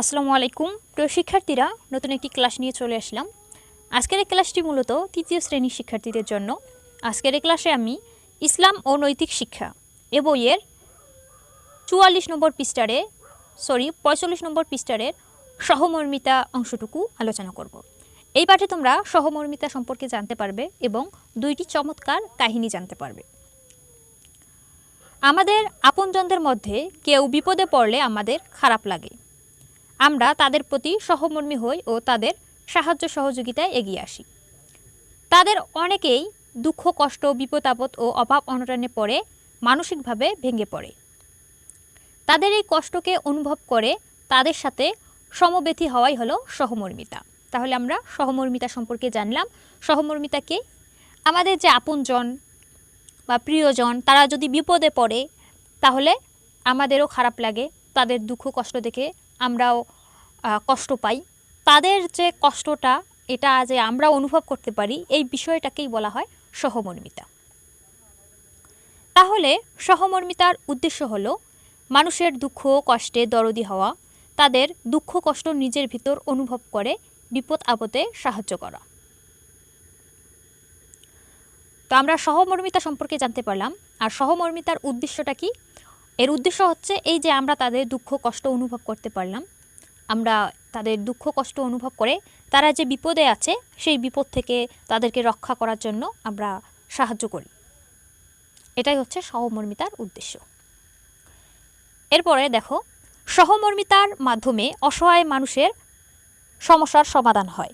আসসালামু আলাইকুম। প্রিয় শিক্ষার্থীরা, নতুন একটি ক্লাস নিয়ে চলে আসলাম। আজকের এই ক্লাসটি মূলত তৃতীয় শ্রেণির শিক্ষার্থীদের জন্য। আজকের এই ক্লাসে আমি ইসলাম ও নৈতিক শিক্ষা এ বইয়ের চুয়াল্লিশ নম্বর পৃষ্ঠারে সরি পঁয়তাল্লিশ নম্বর পৃষ্ঠারের সহমর্মিতা অংশটুকু আলোচনা করব। এই পাঠে তোমরা সহমর্মিতা সম্পর্কে জানতে পারবে এবং দুইটি চমৎকার কাহিনী জানতে পারবে। আমাদের আপনজনদের মধ্যে কেউ বিপদে পড়লে আমাদের খারাপ লাগে। আমরা তাদের প্রতি সহমর্মী হই ও তাদের সাহায্য সহযোগিতায় এগিয়ে আসি। তাদের অনেকেই দুঃখ, কষ্ট, বিপদ, আপদ ও অভাব অনটনে পড়ে, মানসিকভাবে ভেঙে পড়ে। তাদের এই কষ্টকে অনুভব করে তাদের সাথে সমব্যথী হওয়াই হলো সহমর্মিতা। তাহলে আমরা সহমর্মিতা সম্পর্কে জানলাম। সহমর্মিতাকে আমাদের যে আপনজন বা প্রিয়জন, তারা যদি বিপদে পড়ে, তাহলে আমাদেরও খারাপ লাগে। তাদের দুঃখ, কষ্ট দেখে আমরাও কষ্ট পাই। তাদের যে কষ্টটা, এটা যে আমরা অনুভব করতে পারি, এই বিষয়টাকেই বলা হয় সহমর্মিতা। তাহলে সহমর্মিতার উদ্দেশ্য হলো, মানুষের দুঃখ, কষ্টে দরদি হওয়া, তাদের দুঃখ, কষ্ট নিজের ভিতর অনুভব করে, বিপদ আপদে সাহায্য করা। তো আমরা সহমর্মিতা সম্পর্কে জানতে পারলাম, আর সহমর্মিতার উদ্দেশ্যটা কি? এর উদ্দেশ্য হচ্ছে এই যে আমরা তাদের দুঃখ, কষ্ট অনুভব করতে পারলাম। আমরা তাদের দুঃখ, কষ্ট অনুভব করে তারা যে বিপদে আছে, সেই বিপদ থেকে তাদেরকে রক্ষা করার জন্য আমরা সাহায্য করি। এটাই হচ্ছে সহমর্মিতার উদ্দেশ্য। এরপরে দেখো, সহমর্মিতার মাধ্যমে অসহায় মানুষের সমস্যার সমাধান হয়।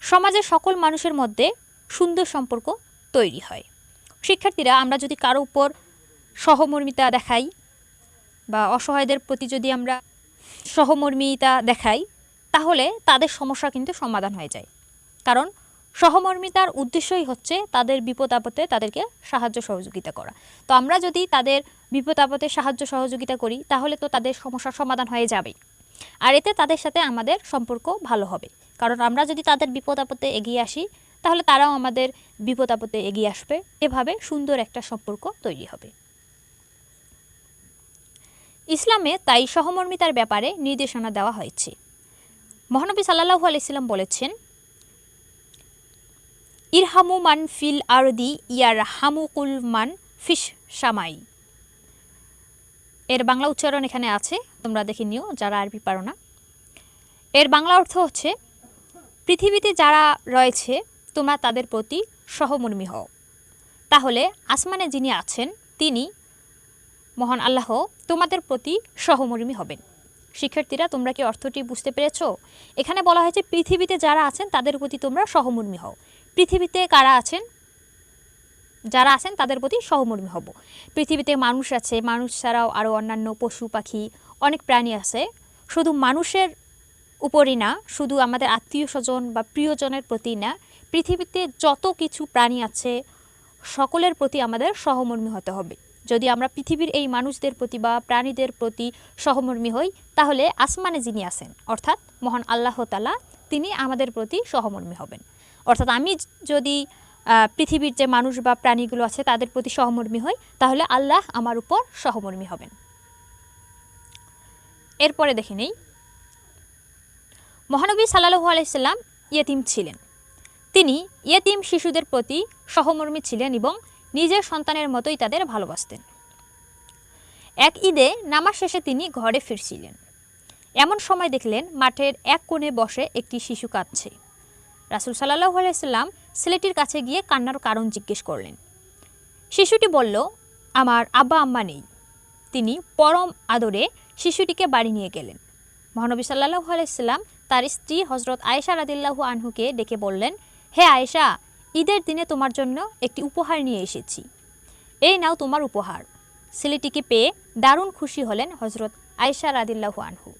সমাজের সকল মানুষের মধ্যে সুন্দর সম্পর্ক তৈরি হয়। শিক্ষার্থীরা, আমরা যদি কারও উপর সহমর্মিতা দেখাই বা অসহায়দের প্রতি যদি আমরা সহমর্মিতা দেখাই, তাহলে তাদের সমস্যা কিন্তু সমাধান হয়ে যায়। কারণ সহমর্মিতার উদ্দেশ্যই হচ্ছে তাদের বিপদ আপদে তাদেরকে সাহায্য সহযোগিতা করা। তো আমরা যদি তাদের বিপদ আপদে সাহায্য সহযোগিতা করি, তাহলে তো তাদের সমস্যার সমাধান হয়ে যাবে আর এতে তাদের সাথে আমাদের সম্পর্ক ভালো হবে। কারণ আমরা যদি তাদের বিপদ আপদে এগিয়ে আসি, তাহলে তারাও আমাদের বিপদ আপদে এগিয়ে আসবে। এভাবে সুন্দর একটা সম্পর্ক তৈরি হবে। ইসলামে তাই সহমর্মিতার ব্যাপারে নির্দেশনা দেওয়া হয়েছে। মহানবী সাল্লাহু আলাইসাল্লাম বলেছেন, ইরহামু মান ফিল আরদি ইয়ার হামুকুল মান ফিস সামাই। এর বাংলা উচ্চারণ এখানে আছে, তোমরা দেখে নিও, যারা আরবি পারো না। এর বাংলা অর্থ হচ্ছে, পৃথিবীতে যারা রয়েছে, তোমরা তাদের প্রতি সহমর্মী হও। তাহলে আসমানে যিনি আছেন, তিনি মহান আল্লাহ তোমাদের প্রতি সহমর্মী হবেন। শিক্ষার্থীরা, তোমরা কি অর্থটি বুঝতে পেরেছ? এখানে বলা হয়েছে, পৃথিবীতে যারা আছেন, তাদের প্রতি তোমরা সহমর্মী হও। পৃথিবীতে কারা আছেন? যারা আছেন, তাদের প্রতি সহমর্মী হব। পৃথিবীতে মানুষ আছে, মানুষ ছাড়াও আরও অন্যান্য পশু, পাখি, অনেক প্রাণী আছে। শুধু মানুষের উপরই না, শুধু আমাদের আত্মীয় স্বজন বা প্রিয়জনের প্রতি না, পৃথিবীতে যত কিছু প্রাণী আছে, সকলের প্রতি আমাদের সহমর্মী হতে হবে। যদি আমরা পৃথিবীর এই মানুষদের প্রতি বা প্রাণীদের প্রতি সহমর্মী হই, তাহলে আসমানে যিনি আছেন, অর্থাৎ মহান আল্লাহ তালা তিনি আমাদের প্রতি সহমর্মী হবেন। অর্থাৎ আমি যদি পৃথিবীর যে মানুষ বা প্রাণীগুলো আছে, তাদের প্রতি সহমর্মী হই, তাহলে আল্লাহ আমার উপর সহমর্মী হবেন। এরপরে দেখে নেই। মহানবী সাল্লাহু আলাইসাল্লাম ইয়েতিম ছিলেন। তিনি ইয়েতিম শিশুদের প্রতি সহমর্মী ছিলেন এবং নিজের সন্তানের মতোই তাদের ভালোবাসতেন। এক ঈদে নামাজ শেষে তিনি ঘরে ফিরছিলেন। এমন সময় দেখলেন মাঠের এক কোণে বসে একটি শিশু কাঁদছে। রাসুল সাল্লাহু আলাইসাল্লাম ছেলেটির কাছে গিয়ে কান্নার কারণ জিজ্ঞেস করলেন। শিশুটি বলল, আমার আব্বা আম্মা নেই। তিনি পরম আদরে শিশুটিকে বাড়ি নিয়ে গেলেন। মহানবী সাল্লাহু আলাইসাল্লাম তার স্ত্রী হজরত আয়েশা রাদিল্লাহু আনহুকে ডেকে বললেন, হে আয়েশা ঈদের দিনে তোমার জন্য একটি উপহার নিয়ে এসেছি। এই নাও তোমার উপহার। ছেলেটিকে পেয়ে দারুণ খুশি হলেন হজরত আয়েশা রাদিল্লাহু আনহু।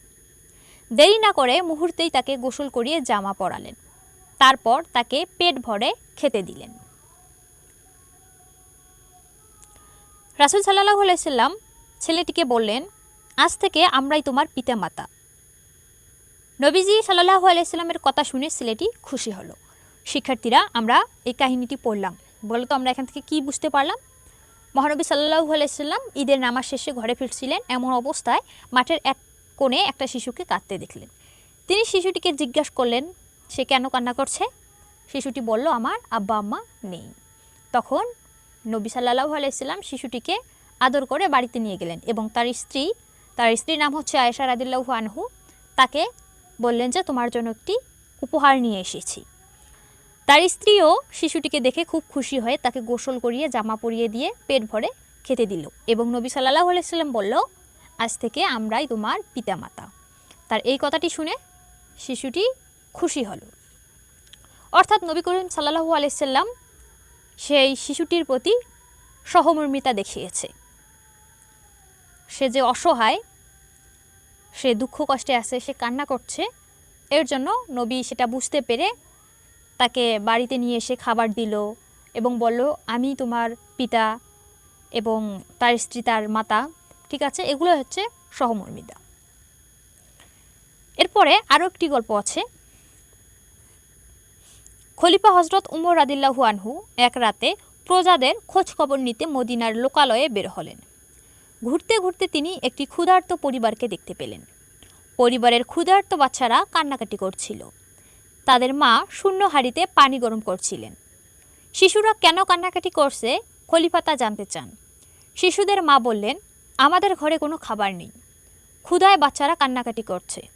দেরি না করে মুহূর্তেই তাকে গোসল করিয়ে জামা পরালেন। তারপর তাকে পেট ভরে খেতে দিলেন। রাসুল সাল্লাহু আলাইসাল্লাম ছেলেটিকে বললেন, আজ থেকে আমরাই তোমার পিতামাতা। নবীজি সাল্লাহ আলাইসাল্লামের কথা শুনে ছেলেটি খুশি হলো। শিক্ষার্থীরা আমরা এই কাহিনীটি পড়লাম। বলো তো আমরা এখান থেকে কি বুঝতে পারলাম? মহানবী সাল্লাহু আলাইসাল্লাম ঈদের নামাজ শেষে ঘরে ফিরছিলেন, এমন অবস্থায় মাঠের এক কোণে একটা শিশুকে কাঁদতে দেখলেন। তিনি শিশুটিকে জিজ্ঞাসা করলেন, সে কেন কান্না করছে? শিশুটি বলল, আমার আব্বা আম্মা নেই। তখন নবী সাল্লাহু আলাইসাল্লাম শিশুটিকে আদর করে বাড়িতে নিয়ে গেলেন এবং তার স্ত্রী, তার স্ত্রীর নাম হচ্ছে আয়েশা রাদিল্লাহু আনহু, তাকে বললেন যে, তোমার জন্য একটি উপহার নিয়ে এসেছি। তার স্ত্রীও শিশুটিকে দেখে খুব খুশি হয়ে তাকে গোসল করিয়ে, জামা পরিয়ে দিয়ে পেট ভরে খেতে দিল এবং নবী সাল্লাহ আলাইসাল্লাম বলল, আজ থেকে আমরাই তোমার পিতামাতা। তার এই কথাটি শুনে শিশুটি খুশি হল। অর্থাৎ নবী করিম সাল্লাহু আলাইসাল্লাম সেই শিশুটির প্রতি সহমর্মিতা দেখিয়েছে। সে যে অসহায়, সে দুঃখ কষ্টে আছে, সে কান্না করছে, এর জন্য নবী সেটা বুঝতে পেরে তাকে বাড়িতে নিয়ে এসে খাবার দিল এবং বলল, আমি তোমার পিতা এবং তার স্ত্রী, তার মাতা, ঠিক আছে? এগুলো হচ্ছে সহমর্মিতা। এরপরে আরও একটি গল্প আছে। খলিফা হজরত উমর রাদিল্লাহু আনহু এক রাতে প্রজাদের খোঁজ খবর নিতে মদিনার লোকালয়ে বের হলেন। ঘুরতে ঘুরতে তিনি একটি ক্ষুধার্ত পরিবারকে দেখতে পেলেন। পরিবারের ক্ষুধার্ত বাচ্চারা কান্নাকাটি করছিল। তাদের মা শূন্য হাঁড়িতে পানি গরম করছিলেন। শিশুরা কেন কান্নাকাটি করছে খলিফা তা জানতে চান। শিশুদের মা বললেন, আমাদের ঘরে কোনো খাবার নেই। ক্ষুধায় বাচ্চারা কান্নাকাটি করছে।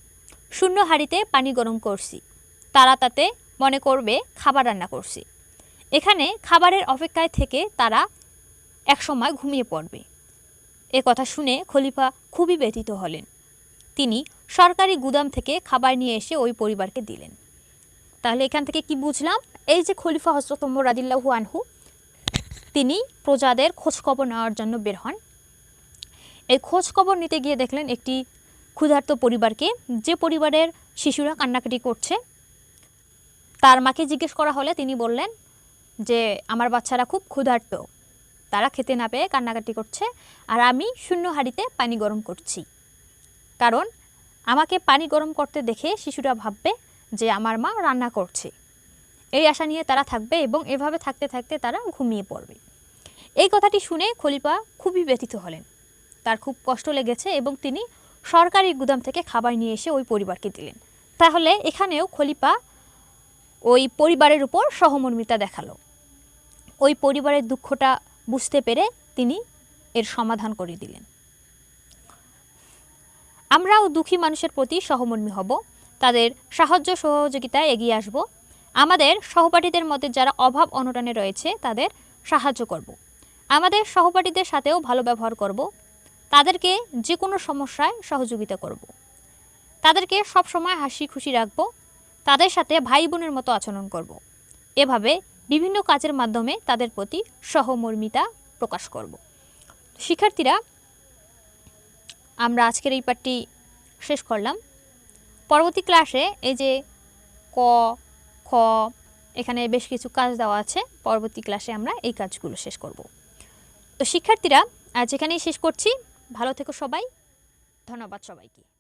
শূন্য হাঁড়িতে পানি গরম করছি। তারা তাতে মনে করবে খাবার রান্না করছি। এখানে খাবারের অপেক্ষায় থেকে তারা একসময় ঘুমিয়ে পড়বে। এ কথা শুনে খলিফা খুবই ব্যথিত হলেন। তিনি সরকারি গুদাম থেকে খাবার নিয়ে এসে ওই পরিবারকে দিলেন। তাহলে এখান থেকে কি বুঝলাম? এই যে খলিফা হজরত ওমর রাদিল্লাহু আনহু, তিনি প্রজাদের খোঁজখবর নেওয়ার জন্য বের হন। এই খোঁজখবর নিতে গিয়ে দেখলেন একটি ক্ষুধার্ত পরিবারকে। যে পরিবারের শিশুরা কান্নাকাটি করছে, তার মাকে জিজ্ঞেস করা হলে তিনি বললেন যে, আমার বাচ্চারা খুব ক্ষুধার্ত, তারা খেতে না পেয়ে কান্নাকাটি করছে, আর আমি শূন্য হাঁড়িতে পানি গরম করছি। কারণ আমাকে পানি গরম করতে দেখে শিশুরা ভাববে যে আমার মা রান্না করছে। এই আশা নিয়ে তারা থাকবে এবং এভাবে থাকতে থাকতে তারা ঘুমিয়ে পড়বে। এই কথাটি শুনে খলিফা খুবই ব্যথিত হলেন। তার খুব কষ্ট লেগেছে এবং তিনি সরকারি গুদাম থেকে খাবার নিয়ে এসে ওই পরিবারকে দিলেন। তাহলে এখানেও খলিফা ওই পরিবারের উপর সহমর্মিতা দেখাল। ওই পরিবারের দুঃখটা বুঝতে পেরে তিনি এর সমাধান করে দিলেন। আমরাও দুঃখী মানুষের প্রতি সহমর্মী হব। তাদের সাহায্য সহযোগিতায় এগিয়ে আসব আমাদের সহপাঠীদের মধ্যে যারা অভাব অনটনে রয়েছে, তাদের সাহায্য করব। আমাদের সহপাঠীদের সাথেও ভালো ব্যবহার করব তাদেরকে যে কোনো সমস্যায় সহযোগিতা করব। তাদেরকে সবসময় হাসি খুশি রাখব তাদের সাথে ভাই বোনের মতো আচরণ করব। এভাবে বিভিন্ন কাজের মাধ্যমে তাদের প্রতি সহমর্মিতা প্রকাশ করব শিক্ষার্থীরা, আমরা আজকের এই পাঠটি শেষ করলাম পরবর্তী ক্লাসে এই যে ক, খ, এখানে বেশ কিছু কাজ দেওয়া আছে। পরবর্তী ক্লাসে আমরা এই কাজগুলো শেষ করব। তো শিক্ষার্থীরা, আজ এখানেই শেষ করছি। ভালো থেকো সবাই। ধন্যবাদ সবাইকে।